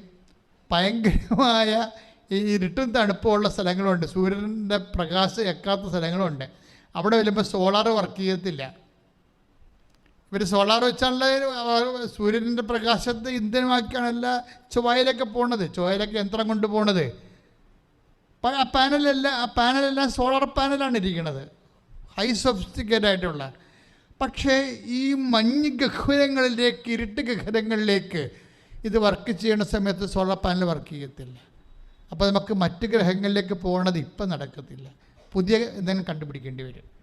Speaker 2: ഭയങ്കരമായ ഈ ഇരുട്ടും തണുപ്പുള്ള സ്ഥലങ്ങളുണ്ട്. സൂര്യന്റെ പ്രകാശം എക്കാത്ത സ്ഥലങ്ങളുണ്ട്. അവിടെ വരുമ്പോൾ സോളാർ വർക്ക് ചെയ്യത്തില്ല. ഇവർ സോളാർ വെച്ചാണല്ലോ സൂര്യന്റെ പ്രകാശത്തെ ഇന്ധനമാക്കിയാണ് ഇന്ധനമാക്കിയാണല്ല ചൊവ്വയിലൊക്കെ പോണത്. ചൊവ്വയിലൊക്കെ യന്ത്രം കൊണ്ട് പോണത്. അപ്പം ആ പാനലെല്ലാം ആ പാനലെല്ലാം സോളാർ പാനലാണ് ഇരിക്കുന്നത് ഹൈ സൊഫിസ്റ്റിക്കേറ്റ് ആയിട്ടുള്ള. പക്ഷേ ഈ മഞ്ഞ് ഗഹ്വരങ്ങളിലേക്ക് ഇരുട്ട് ഗഹ്വരങ്ങളിലേക്ക് ഇത് വർക്ക് ചെയ്യുന്ന സമയത്ത് സോളാർ പാനൽ വർക്ക് ചെയ്യത്തില്ല. അപ്പോൾ നമുക്ക് മറ്റ് ഗ്രഹങ്ങളിലേക്ക് പോകണത് ഇപ്പം നടക്കത്തില്ല. പുതിയ എന്തെങ്കിലും കണ്ടുപിടിക്കേണ്ടി വരും.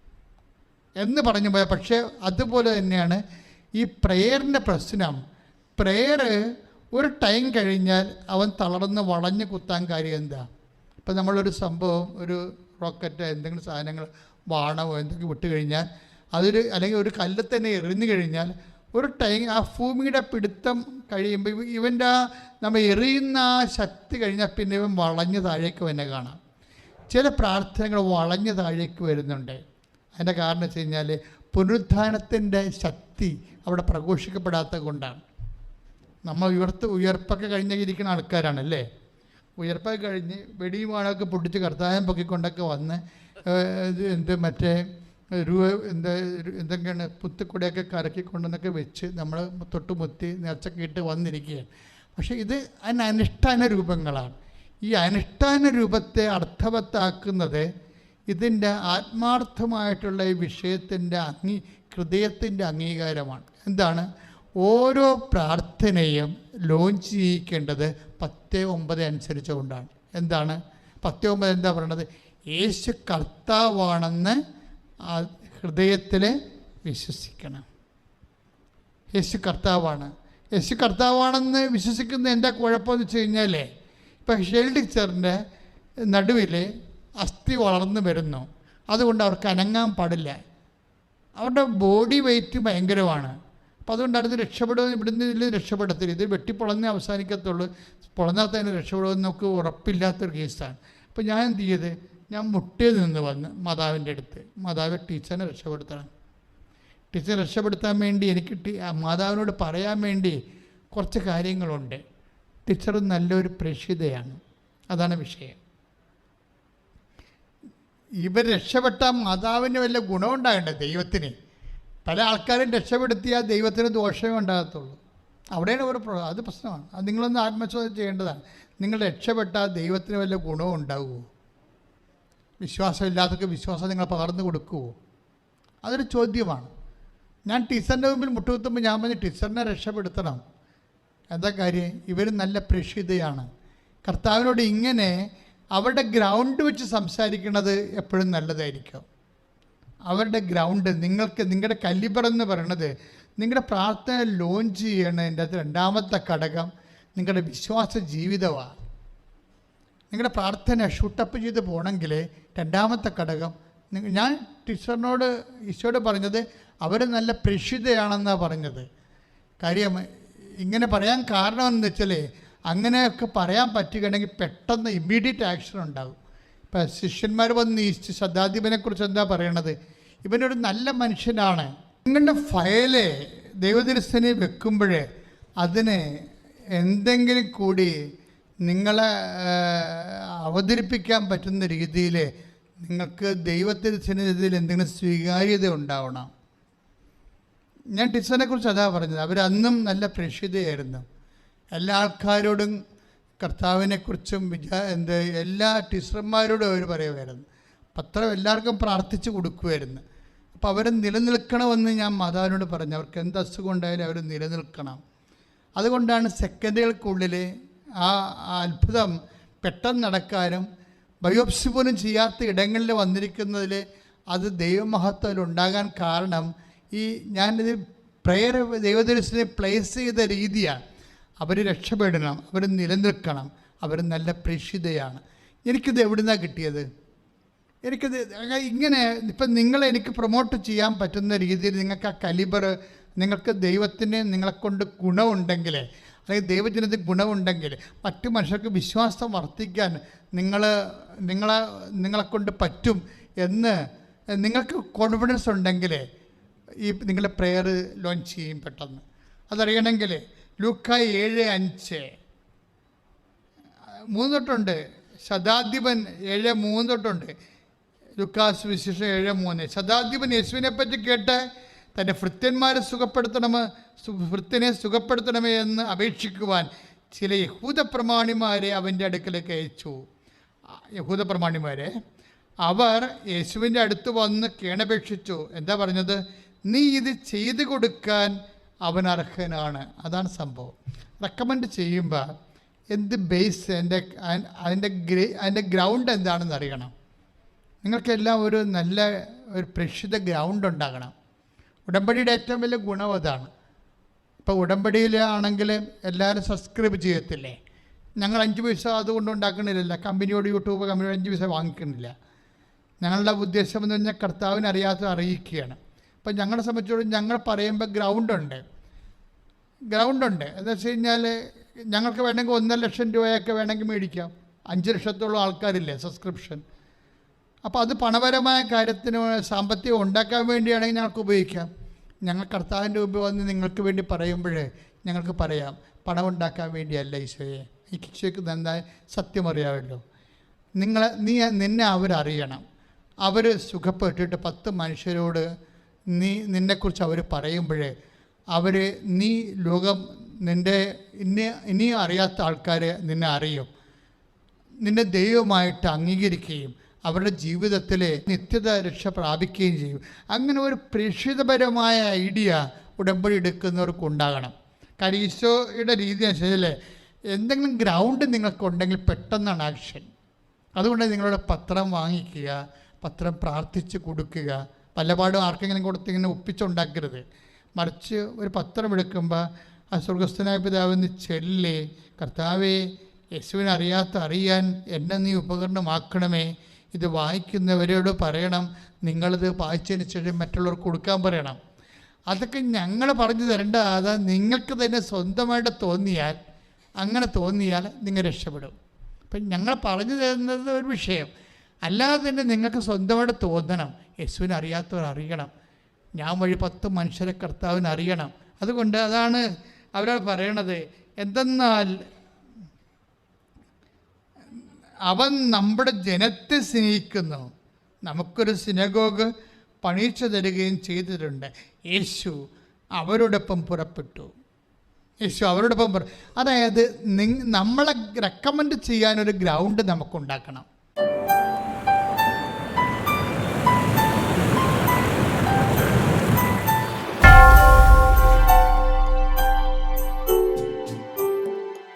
Speaker 2: എന്ന് പറഞ്ഞു പോയ. പക്ഷേ അതുപോലെ തന്നെയാണ് ഈ പ്രേയറിന്റെ പ്രശ്നം. പ്രേയർ ഒരു ടൈം കഴിഞ്ഞാൽ അവൻ തളർന്ന് വളഞ്ഞു കുത്താൻ കാര്യം എന്താ? ഇപ്പം നമ്മളൊരു സംഭവം ഒരു റോക്കറ്റ് എന്തെങ്കിലും സാധനങ്ങൾ ബാണമോ എന്തെങ്കിലും വിട്ട് കഴിഞ്ഞാൽ അതൊരു അല്ലെങ്കിൽ ഒരു കല്ല് തന്നെ എറിഞ്ഞു കഴിഞ്ഞാൽ ഒരു ടൈം ആ ഭൂമിയുടെ പിടുത്തം കഴിയുമ്പോൾ ഇവ- ഇവന്റെ ആ നമ്മൾ എറിയുന്ന ആ ശക്തി കഴിഞ്ഞാൽ പിന്നെ ഇവൻ വളഞ്ഞ് താഴേക്ക് തന്നെ കാണാം. ചില പ്രാർത്ഥനകൾ വളഞ്ഞ് താഴേക്ക് വരുന്നുണ്ട്. അതിന്റെ കാരണം വെച്ച് കഴിഞ്ഞാൽ പുനരുത്ഥാനത്തിന്റെ ശക്തി അവിടെ പ്രഘോഷിക്കപ്പെടാത്തത് കൊണ്ടാണ്. നമ്മൾ ഉയർത്ത് ഉയർപ്പൊക്കെ കഴിഞ്ഞിരിക്കുന്ന ആൾക്കാരാണല്ലേ? ഉയർപ്പൊക്കെ കഴിഞ്ഞ് വെടിയും വാണൊക്കെ പൊട്ടിച്ച് കർത്തായം പൊക്കിക്കൊണ്ടൊക്കെ വന്ന് എന്ത് മറ്റേ രൂപ എന്താ എന്തൊക്കെയാണ് പുത്തുക്കുടയൊക്കെ കറക്കിക്കൊണ്ടെന്നൊക്കെ വെച്ച് നമ്മൾ തൊട്ടുമുത്തി നേർച്ചൊക്കെ ഇട്ട് വന്നിരിക്കുകയാണ്. പക്ഷേ ഇത് അതിന് അനുഷ്ഠാന രൂപങ്ങളാണ്. ഈ അനുഷ്ഠാന രൂപത്തെ അർത്ഥവത്താക്കുന്നത് ഇതിന്റെ ആത്മാർത്ഥമായിട്ടുള്ള ഈ വിഷയത്തിന്റെ അംഗീ ഹൃദയത്തിന്റെ അംഗീകാരമാണ്. എന്താണ്? ഓരോ പ്രാർത്ഥനയും ലോഞ്ച് ചെയ്യിക്കേണ്ടത് പത്ത് ഒമ്പത് അനുസരിച്ചുകൊണ്ടാണ്. എന്താണ്? പത്ത് ഒമ്പത് എന്താ പറയണത്? യേശു കർത്താവാണെന്ന് ഹൃദയത്തിൽ വിശ്വസിക്കണം. യേശു കർത്താവാണ്. യേശു കർത്താവാണെന്ന് വിശ്വസിക്കുന്ന എന്താ കുഴപ്പമെന്ന് വെച്ച് കഴിഞ്ഞാൽ ഇപ്പം ഷെയിൽ ടീച്ചറിന്റെ നടുവിൽ അസ്ഥി വളർന്നു വരുന്നു. അതുകൊണ്ട് അവർക്ക് അനങ്ങാൻ പാടില്ല. അവരുടെ ബോഡി വെയിറ്റ് ഭയങ്കരമാണ്. അപ്പോൾ അതുകൊണ്ട് അടുത്ത് രക്ഷപ്പെടുക ഇവിടുന്ന് ഇതിൽ രക്ഷപ്പെടത്തില്ല. ഇത് വെട്ടിപ്പൊളന്നേ അവസാനിക്കത്തുള്ളൂ. പൊളന്നാൽ തന്നെ രക്ഷപ്പെടുമെന്ന് നമുക്ക് ഉറപ്പില്ലാത്തൊരു കേസാണ്. അപ്പോൾ ഞാൻ എന്ത് ചെയ്ത്? ഞാൻ മുട്ടിൽ നിന്ന് വന്ന് മാതാവിന്റെ അടുത്ത് മാതാവ് ടീച്ചറിനെ രക്ഷപ്പെടുത്തണം. ടീച്ചറെ രക്ഷപ്പെടുത്താൻ വേണ്ടി എനിക്ക് മാതാവിനോട് പറയാൻ വേണ്ടി കുറച്ച് കാര്യങ്ങളുണ്ട്. ടീച്ചർ നല്ലൊരു പ്രേക്ഷിതയാണ്. അതാണ് വിഷയം. ഇവർ രക്ഷപ്പെട്ട മാതാവിന് വല്ല ഗുണമുണ്ടാകണ്ടേ ദൈവത്തിന്? പല ആൾക്കാരും രക്ഷപ്പെടുത്തിയാൽ ദൈവത്തിന് ദോഷമേ ഉണ്ടാകത്തുള്ളൂ. അവിടെയാണ് ഒരു അത് പ്രശ്നമാണ്. അത് നിങ്ങളൊന്ന് ആത്മശോധന ചെയ്യേണ്ടതാണ്. നിങ്ങൾ രക്ഷപ്പെട്ടാൽ ദൈവത്തിന് വല്ല ഗുണവും ഉണ്ടാകുമോ? വിശ്വാസമില്ലാത്തവർക്ക് വിശ്വാസം നിങ്ങൾ പകർന്നു കൊടുക്കുമോ? അതൊരു ചോദ്യമാണ്. ഞാൻ ടീച്ചറിന്റെ മുമ്പിൽ മുട്ടുകുത്തുമ്പോൾ ഞാൻ പറഞ്ഞു ടീച്ചറിനെ രക്ഷപ്പെടുത്തണം. എന്താ കാര്യം? ഇവർ നല്ല പ്രക്ഷിതയാണ്. കർത്താവിനോട് ഇങ്ങനെ അവരുടെ ഗ്രൗണ്ട് വെച്ച് സംസാരിക്കുന്നത് എപ്പോഴും നല്ലതായിരിക്കും. അവരുടെ ഗ്രൗണ്ട് നിങ്ങൾക്ക് നിങ്ങളുടെ കല്ലിബർ എന്ന് പറയണത് നിങ്ങളുടെ പ്രാർത്ഥന ലോഞ്ച് ചെയ്യണതിന്റെ അത് രണ്ടാമത്തെ ഘടകം. നിങ്ങളുടെ വിശ്വാസ ജീവിതമാണ് നിങ്ങളുടെ പ്രാർത്ഥന ഷൂട്ടപ്പ് ചെയ്ത് പോകണമെങ്കിൽ രണ്ടാമത്തെ ഘടകം. ഞാൻ ടീച്ചറിനോട് ഈശോയോട് പറഞ്ഞത് അവർ നല്ല പ്രഷിതയാണെന്നാണ് പറഞ്ഞത്. കാര്യം ഇങ്ങനെ പറയാൻ കാരണം എന്ന് വെച്ചാൽ അങ്ങനെയൊക്കെ പറയാൻ പറ്റുകയാണെങ്കിൽ പെട്ടെന്ന് ഇമ്മീഡിയറ്റ് ആക്ഷൻ ഉണ്ടാകും. ഇപ്പം ശിഷ്യന്മാർ വന്ന് ഈസ്റ്റ് ശ്രദ്ധാധിപനെക്കുറിച്ച് കുറിച്ച് എന്താ പറയണത്? ഇവനൊരു നല്ല മനുഷ്യനാണ്. നിങ്ങളുടെ ഫയൽ ദൈവദർശനി വെക്കുമ്പോൾ അതിന് എന്തെങ്കിലും കൂടി നിങ്ങളെ അവതരിപ്പിക്കാൻ പറ്റുന്ന രീതിയിൽ നിങ്ങൾക്ക് ദൈവത്തിന്റെ സന്നിധിയിൽ എന്തെങ്കിലും സ്വീകാര്യത ഉണ്ടാവണം. ഞാൻ ടീച്ചറിനെ കുറിച്ച് അതാ പറഞ്ഞത്. അവരന്നും നല്ല പ്രേക്ഷിതയായിരുന്നു എല്ലാ ആൾക്കാരോടും കർത്താവിനെക്കുറിച്ചും വിചാ എന്ത് എല്ലാ ടീച്ചർമാരോടും അവർ പറയുമായിരുന്നു. പത്രം എല്ലാവർക്കും പ്രാർത്ഥിച്ചു കൊടുക്കുമായിരുന്നു. അപ്പോൾ അവർ നിലനിൽക്കണമെന്ന് ഞാൻ മാതാവിനോട് പറഞ്ഞു. അവർക്ക് എന്ത് അസുഖം ഉണ്ടായാലും അവർ നിലനിൽക്കണം. അതുകൊണ്ടാണ് സെക്കൻഡുകൾക്കുള്ളിൽ ആ അത്ഭുതം പെട്ടെന്ന് നടക്കാനും ബയോപ്സി പോലും ചെയ്യാത്ത ഇടങ്ങളിൽ വന്നിരിക്കുന്നതിൽ അത് ദൈവമഹത്വത്തിൽ ഉണ്ടാകാൻ കാരണം ഈ ഞാനിത് പ്രേയർ ദൈവദർശനെ പ്ലേസ് ചെയ്ത രീതിയാണ്. അവർ രക്ഷപ്പെടണം അവർ നിലനിൽക്കണം അവർ നല്ല പ്രേക്ഷിതയാണ്. എനിക്കിത് എവിടുന്നാണ് കിട്ടിയത്? എനിക്കത് ഇങ്ങനെ ഇപ്പം നിങ്ങളെ എനിക്ക് പ്രൊമോട്ട് ചെയ്യാൻ പറ്റുന്ന രീതിയിൽ നിങ്ങൾക്ക് ആ കലിബർ നിങ്ങൾക്ക് ദൈവത്തിന് നിങ്ങളെക്കൊണ്ട് ഗുണമുണ്ടെങ്കിൽ അല്ലെങ്കിൽ ദൈവജനത്തിന് ഗുണമുണ്ടെങ്കിൽ മറ്റു മനുഷ്യർക്ക് വിശ്വാസം വർദ്ധിക്കാൻ നിങ്ങൾ നിങ്ങളെ നിങ്ങളെക്കൊണ്ട് പറ്റും എന്ന് നിങ്ങൾക്ക് കോൺഫിഡൻസ് ഉണ്ടെങ്കിൽ ഈ നിങ്ങളുടെ പ്രെയർ ലോഞ്ച് ചെയ്യും പെട്ടെന്ന്. അതറിയണമെങ്കിൽ ലൂക്ക ഏഴ് അഞ്ച്. മൂന്ന് തൊട്ടുണ്ട്. ശതാധിപൻ ഏഴ് മൂന്ന് തൊട്ടുണ്ട്. ലുക്കാസ് വിശേഷം ഏഴ് മൂന്ന്. ശതാധിപൻ യേശുവിനെ പറ്റി കേട്ട് തന്റെ ഭൃത്യന്മാരെ സുഖപ്പെടുത്തണമേ ഭൃത്യനെ സുഖപ്പെടുത്തണമേ എന്ന് അപേക്ഷിക്കുവാൻ ചില യഹൂദ പ്രമാണിമാരെ അവന്റെ അടുക്കലേക്ക് അയച്ചു. യഹൂദ പ്രമാണിമാരെ അവർ യേശുവിന്റെ അടുത്ത് വന്ന് കേണപേക്ഷിച്ചു. എന്താ പറഞ്ഞത്? നീ ഇത് ചെയ്തു കൊടുക്കാൻ അവൻ അർഹനാണ് അതാണ് സംഭവം. റെക്കമെൻഡ് ചെയ്യുമ്പോൾ എന്ത് ബേസ് എന്റെ അതിന്റെ ഗ്രേ അതിന്റെ ഗ്രൗണ്ട് എന്താണെന്ന് അറിയണം. നിങ്ങൾക്കെല്ലാം ഒരു നല്ല ഒരു പ്രക്ഷിത ഗ്രൗണ്ട് ഉണ്ടാകണം. ഉടമ്പടിയുടെ ഏറ്റവും വലിയ ഗുണം അതാണ്. ഇപ്പോൾ ഉടമ്പടിയിലാണെങ്കിൽ എല്ലാവരും സബ്സ്ക്രൈബ് ചെയ്യത്തില്ലേ? ഞങ്ങൾ അഞ്ച് പൈസ അതുകൊണ്ട് ഉണ്ടാക്കണില്ല കമ്പനിയോട് യൂട്യൂബ് കമ്പനിയോട് അഞ്ച് പൈസ വാങ്ങിക്കണില്ല. ഞങ്ങളുടെ ഉദ്ദേശം എന്ന് പറഞ്ഞാൽ കർത്താവിനെ അറിയാത്ത അറിയിക്കുകയാണ്. അപ്പം ഞങ്ങളെ സംബന്ധിച്ചോളം ഞങ്ങൾ പറയുമ്പോൾ ഗ്രൗണ്ടുണ്ട്. ഗ്രൗണ്ടുണ്ട്. എന്ന് വെച്ച് കഴിഞ്ഞാൽ ഞങ്ങൾക്ക് വേണമെങ്കിൽ ഒന്നര ലക്ഷം രൂപയൊക്കെ വേണമെങ്കിൽ മേടിക്കാം. അഞ്ച് ലക്ഷത്തോളം ആൾക്കാരില്ലേ സബ്സ്ക്രിപ്ഷൻ. അപ്പോൾ അത് പണപരമായ കാര്യത്തിന് സാമ്പത്തികം ഉണ്ടാക്കാൻ വേണ്ടിയാണെങ്കിൽ ഞങ്ങൾക്ക് ഉപയോഗിക്കാം. ഞങ്ങൾ കർത്താവിന്റെ മുമ്പ് വന്ന് നിങ്ങൾക്ക് വേണ്ടി പറയുമ്പോഴേ ഞങ്ങൾക്ക് പറയാം. പണം ഉണ്ടാക്കാൻ വേണ്ടിയല്ല ഈശോയെ. എനിക്ക് ഈശോയ്ക്ക് നന്നായി സത്യം അറിയാമല്ലോ. നിങ്ങളെ നീ നിന്നെ അവരറിയണം. അവർ സുഖപ്പെട്ടിട്ട് പത്ത് മനുഷ്യരോട് നീ നിന്നെക്കുറിച്ച് അവർ പറയുമ്പോഴേ അവർ നീ ലോകം നിന്റെ ഇനി ഇനിയും അറിയാത്ത ആൾക്കാർ നിന്നെ അറിയും. നിന്നെ ദൈവമായിട്ട് അംഗീകരിക്കുകയും അവരുടെ ജീവിതത്തിൽ നിത്യത രക്ഷ പ്രാപിക്കുകയും ചെയ്യും. അങ്ങനെ ഒരു പ്രേക്ഷിതപരമായ ഐഡിയ ഉടമ്പടി എടുക്കുന്നവർക്ക് ഉണ്ടാകണം. കാരണം ഈശോയുടെ രീതി അനുസരിച്ച് എന്തെങ്കിലും ഗ്രൗണ്ട് നിങ്ങൾക്കുണ്ടെങ്കിൽ പെട്ടെന്നാണ് ആക്ഷൻ. അതുകൊണ്ട് നിങ്ങളുടെ പത്രം വാങ്ങിക്കുക പത്രം പ്രാർത്ഥിച്ച് കൊടുക്കുക. പലപാടും ആർക്കെങ്കിലും കൊടുത്ത് ഇങ്ങനെ ഒപ്പിച്ചുണ്ടാക്കരുത്. മറിച്ച് ഒരു പത്രം എടുക്കുമ്പോൾ ആ സ്വർഗസ്ഥനായ പിതാവിന് ചെല്ലി. കർത്താവേ യേശുവിനെ അറിയാത്ത അറിയാൻ എന്നെ നീ ഉപകരണമാക്കണമേ. ഇത് വായിക്കുന്നവരോട് പറയണം. നിങ്ങളിത് വായിച്ചതിന് ശേഷം മറ്റുള്ളവർക്ക് കൊടുക്കാൻ പറയണം. അതൊക്കെ ഞങ്ങൾ പറഞ്ഞു തരേണ്ട. അത് നിങ്ങൾക്ക് തന്നെ സ്വന്തമായിട്ട് തോന്നിയാൽ അങ്ങനെ തോന്നിയാൽ നിങ്ങൾ രക്ഷപ്പെടും. അപ്പം ഞങ്ങൾ പറഞ്ഞു തരുന്നത് ഒരു വിഷയം. അല്ലാതെ തന്നെ നിങ്ങൾക്ക് സ്വന്തമായിട്ട് തോന്നണം. യേശുവിനെ അറിയാത്തവർ അറിയണം ഞാൻ വഴി പത്ത് മനുഷ്യരെ കർത്താവിനെ അറിയണം അതുകൊണ്ട് അതാണ് അവരാൾ പറയണത്. എന്തെന്നാൽ അവൻ നമ്മുടെ ജനത്തെ സ്നേഹിക്കുന്നു. നമുക്കൊരു സിനഗോഗ് പണിയിച്ചു തരികയും ചെയ്തിട്ടുണ്ട്. യേശു അവരോടൊപ്പം പുറപ്പെട്ടു. യേശു അവരോടൊപ്പം പുറ അതായത് നമ്മളെ റെക്കമെൻഡ് ചെയ്യാനൊരു ഗ്രൗണ്ട് നമുക്കുണ്ടാക്കണം.